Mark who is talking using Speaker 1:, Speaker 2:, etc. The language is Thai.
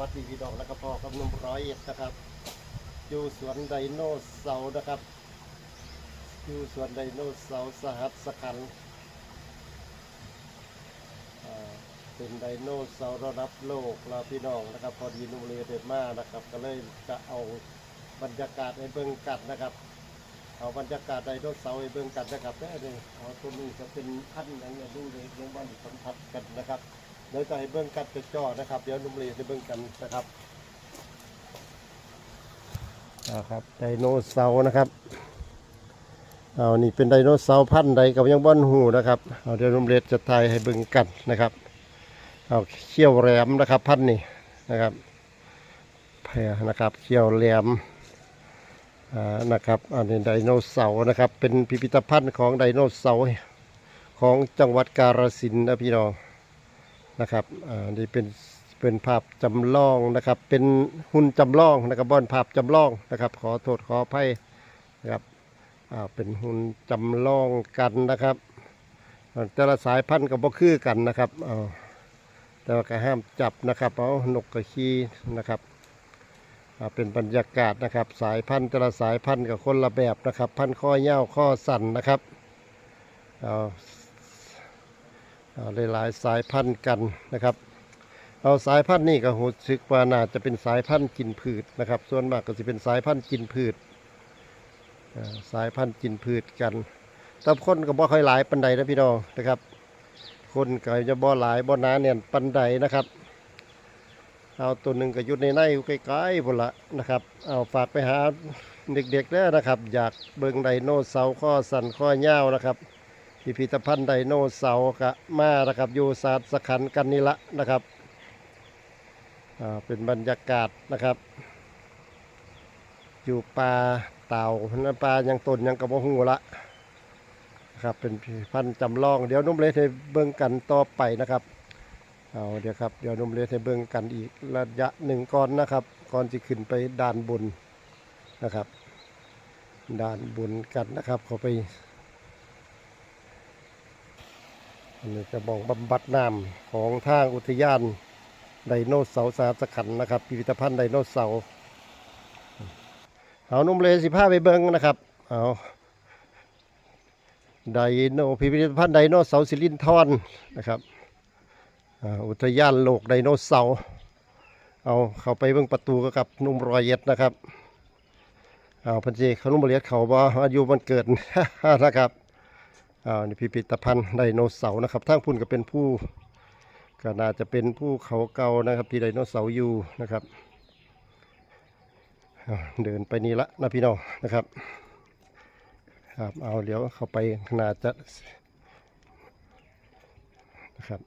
Speaker 1: วัสดีพี่น้องและก็พ่อกับนุ่มร้อยเอ็ดนะครับ อยู่สวนไดโนเสาร์นะครับ อยู่สวนไดโนเสาร์สหัสขันเป็นไดโนเสาร์ระดับโลกเราพี่น้องนะครับ พอดีนุ่มเรียเดมานะครับ ก็เลยจะเอาบรรยากาศให้เบิ่งกันนะครับเอาบรรยากาศไดโนเสาร์ให้เบิ่งกันนะครับแม่เลยเอาตัวนี้จะเป็นพันธุ์นั้นเนี่ยดูเลยเรื่องบ้านสัมผัสกันนะครับ เดี๋ยวจะให้เบิ่งกันจะจอนะครับ เดี๋ยวนุ่มเรียจะเบิ่งกันนะครับเอาครับไดโนเสาร์นะครับเอานี่เป็นไดโนเสาร์พันธุ์ใดกับยังบ้อนหูนะครับเอาเดี๋ยวนุ่มเรียจะถ่ายให้เบิ่งกันนะครับเอาเขี้ยวแหลมนะครับ พันธุ์นี่นะครับแพรนะครับเขี้ยวแหลมอ่านะครับอันนี้ไดโนเสาร์นะครับ เป็นพิพิธภัณฑ์ของไดโนเสาร์ของจังหวัดกาฬสินธุ์นะพี่น้อง นะครับอ่านี่เป็นเป็นภาพจำลองนะครับ เป็นหุ่นจำลองนะครับบอนภาพจำลองนะครับ ขอโทษขออภัยนะครับอ่าเป็นหุ่นจำลองกันนะครับแต่ละสายพันธุ์ก็บ่คือกันนะครับเอาแต่ว่าก็ห้ามจับนะครับเอานกกระขีนะครับอ่าเป็นบรรยากาศนะครับ สายพันธุ์แต่ละสายพันธุ์กับคนละแบบนะครับ พันธุ์ข้อยาข้อสั่นนะครับ เอาหลายๆสายพันธุ์กันนะครับ เอาสายพันธุ์นี่ก็หูซึกว่าน่าจะเป็นสายพันธุ์กินพืชนะครับ ส่วนมากก็จะเป็นสายพันธุ์กินพืชอ่าสายพันธุ์กินพืชกันแต่คนก็บ่ค่อยหลายปันใดนะพี่น้องนะครับ คนก็จะบ่หลายบ่หนาเนี่ยปันใดนะครับ เอาตัวหนึ่งก็ยู่ในในใกล้ๆพุ่นละนะครับ เอาฝากไปหาเด็กๆแล้วนะครับ อยากเบิ่งไดโนเสาร์ข้อสันข้อยาวนะครับ พิพิธภัณฑ์ไดโนเสาร์กะมานะครับอยู่ศาสตร์สขันกันนี่ละนะครับอ่าเป็นบรรยากาศนะครับ อยู่ป่าเต่านั่นป่ายังตนยังกระบอกหูละนะครับเป็นพิพิธภัณฑ์จำลอง เดี๋ยวนุ่มเล็กให้เบิ่งกันต่อไปนะครับเอาเดี๋ยวครับเดี๋ยวนุ่มเลียให้เบิ่งกันอีกระยะหนึ่งก่อนนะครับก่อนจะขึ้นไปด่านบนนะครับ ด่านบนกันนะครับเขาไป อันนี้จะมองบำบัดน้ำของทางอุทยานไดโนเสาร์สาสขันนะครับ พิพิธภัณฑ์ไดโนเสาร์เอานุ่มเลยสิพาไปเบิ่งนะครับ เอาไดโนพิพิธภัณฑ์ไดโนเสาร์สิรินทรนะครับอุทยานโลกไดโนเสาร์เอาเข้าไปเบิ่งประตูก็กับนุ่มรอยเอ็ดนะครับ เอาพันจีเขานุ่มรอยเอ็ดเขาบ่อายุมันเกิดนะครับ อานี่พิพิธภัณฑ์ไดโนเสาร์นะครับทั้งพุ่นก็เป็นผู้ก็น่าจะเป็นผู้เขาเก่านะครับ ที่ไดโนเสาร์อยู่นะครับเอาเดินไปนี่ละนะพี่น้องนะครับครับเอาเดี๋ยวเข้าไปขนาดจะนะครับ